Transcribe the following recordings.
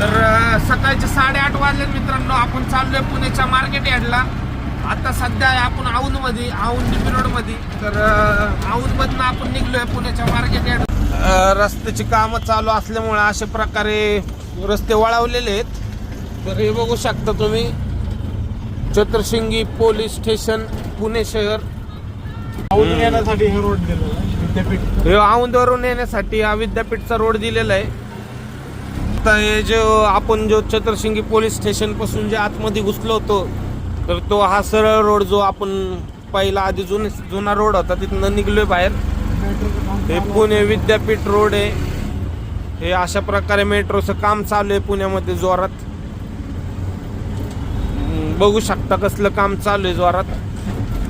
तर सकाळचे साडेआठ वाजले मित्रांनो. आपण चाललोय पुण्याच्या मार्केट यार्डला. आता सध्या आपण औंधमध्ये औंध डीपी रोडमध्ये तर औंधमधनं आपण निघलोय पुण्याच्या मार्केट यार्ड. रस्त्याची कामं चालू असल्यामुळे अशा प्रकारे रस्ते वळवलेले आहेत. तर हे बघू शकता तुम्ही. चतुर्शिंगी पोलीस स्टेशन पुणे शहर. आवडून येण्यासाठी हे रोड दिलेला आहे. विद्यापीठ. हे औंधवरून येण्यासाठी हा विद्यापीठचा रोड दिलेला आहे. आता हे जो आपण जो चतुर्शिंगी पोलीस स्टेशनपासून जे आतमध्ये घुसलो होतो तर तो हा सरळ रोड जो आपण पहिला आधी जुन जुना रोड होता तिथनं निघलोय बाहेर. हे पुणे विद्यापीठ रोड आहे. हे अशा प्रकारे मेट्रोचं काम चालू आहे पुण्यामध्ये जोरात. बघू शकता कसलं काम चालू आहे जोरात.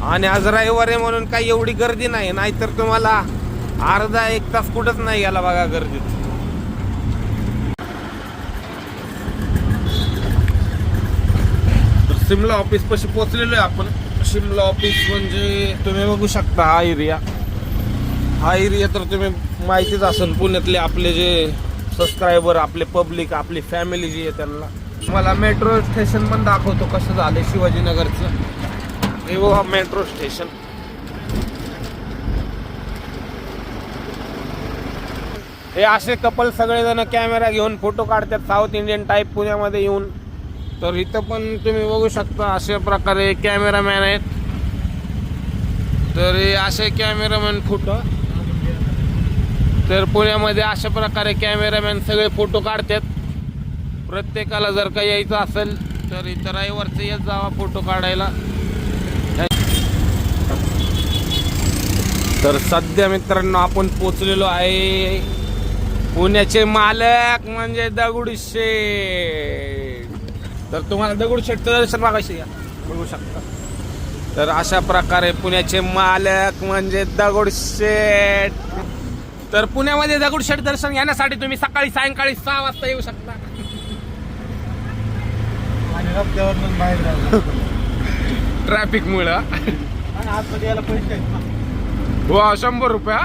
आणि आज रविवार आहे म्हणून काही एवढी गर्दी नाही नाहीतर तुम्हाला अर्धा एक तास कुठंच नाही गेला बघा गर्दीत. शिमला सिमला ऑफिस पशी पोहोचलेलो आहे आपण. शिमला ऑफिस म्हणजे तुम्ही बघू शकता हा एरिया हा एरिया तर तुम्ही माहितीच असेल पुण्यातले आपले जे सबस्क्रायबर आपले पब्लिक आपली फॅमिली जी आहे त्यांना. मला मेट्रो स्टेशन पण दाखवतो कसं झालं शिवाजीनगरचं. हे हा मेट्रो स्टेशन हे असे कपल सगळेजण कॅमेरा घेऊन फोटो काढतात साऊथ इंडियन टाईप पुण्यामध्ये येऊन. तर इथं पण तुम्ही बघू शकता अशा प्रकारे कॅमेरामॅन आहेत. तर असे कॅमेरामॅन फोटो तर पुण्यामध्ये अशा प्रकारे कॅमेरामॅन सगळे फोटो काढतात. प्रत्येकाला जर का यायचं असेल तर इथं रविवारचं येत जावा फोटो काढायला. तर सध्या मित्रांनो आपण पोचलेलो आहे. पुण्याचे मालक म्हणजे दगडूशेठ. तर तुम्हाला दगडूशेठचं दर्शन मागायचे या बघू शकता. तर अशा प्रकारे पुण्याचे मालक म्हणजे दगडूशेठ तर पुण्यामध्ये दगडूशेठ दर्शन घेण्यासाठी तुम्ही सकाळी सायंकाळी सहा वाजता येऊ शकता. ट्रॅफिक मुळे. वा शंभर रुपया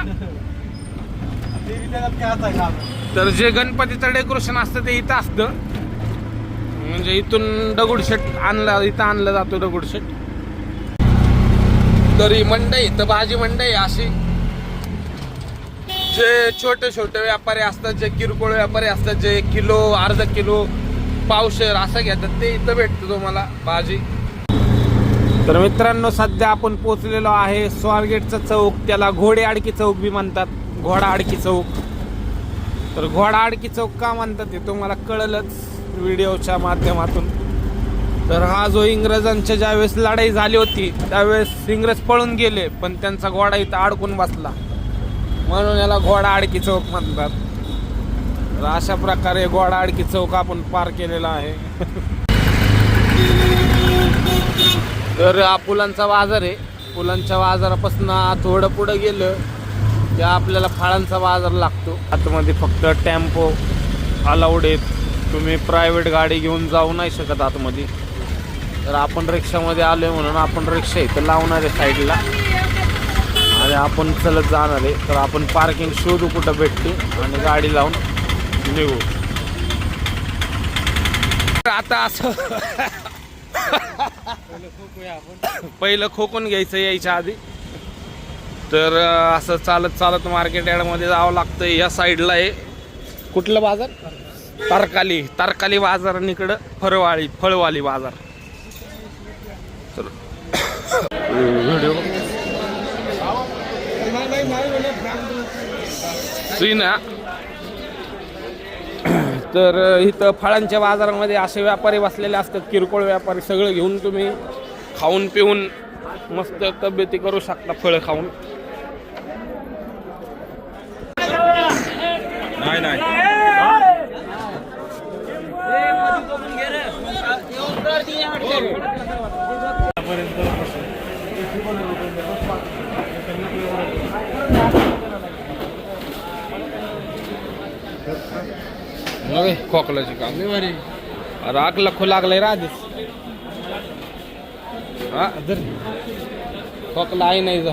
तर जे गणपतीचं डेकोरेशन असतं ते इथं असतं. म्हणजे इथून दगडूशेठ आणला इथं आणलं जातो दगडूशेठ तरी मंडई तर भाजी मंडई अशी. जे छोटे छोटे व्यापारी असतात जे किरकोळ व्यापारी असतात जे किलो अर्धा किलो पावशेर असं घेतात ते इथं भेटतं तुम्हाला भाजी तर मित्रांनो सध्या आपण पोचलेलो आहे स्वारगेटचा चौक त्याला घोडे आडकी चौक बी म्हणतात. घोडा आडकी चौक. तर घोडा आडकी चौक का म्हणतात ते तुम्हाला कळलंच. व्हिडिओच्या माध्यमातून. तर हा जो इंग्रजांच्या ज्यावेळेस लढाई झाली होती त्यावेळेस इंग्रज पळून गेले पण त्यांचा घोडा इथं अडकून बसला. म्हणून याला घोडा आडकी चौक म्हणतात. तर अशा प्रकारे घोडा आडकी चौक आपण पार केलेला आहे. तर हा फुलांचा बाजार आहे. फुलांच्या बाजारापासून थोडं पुढं गेलं की आपल्याला फळांचा बाजार लागतो. आतमध्ये फक्त टेम्पो अलाउड आहेत. तुम्ही प्रायव्हेट गाडी घेऊन जाऊ नाही शकत आतमध्ये. तर आपण रिक्षामध्ये आलोय म्हणून आपण रिक्षा इथं लावणार आहे साईडला. आणि आपण चलत जाणार आहे. तर आपण पार्किंग शोधू कुठं भेटते आणि गाडी लावून निघू. आता असं पहिलं खोकून घ्यायचं यायच्या आधी. तर असं चालत चालत मार्केट यार्डमध्ये जावं लागतं या साईडला आहे. कुठलं बाजार? तारकाली तारकाली बाजार आणि इकडं फळवाळी फळवाली बाजार. व्हिडिओ सीना तर इथं फळांच्या बाजारामध्ये असे व्यापारी बसलेले असतात किरकोळ व्यापारी सगळं घेऊन तुम्ही खाऊन पिऊन मस्त तब्येती करू शकता फळं खाऊन. नाही नाही. खोकल्याची काम अरे आग लखो लागलाय रा हा खोकला आहे नाही जा.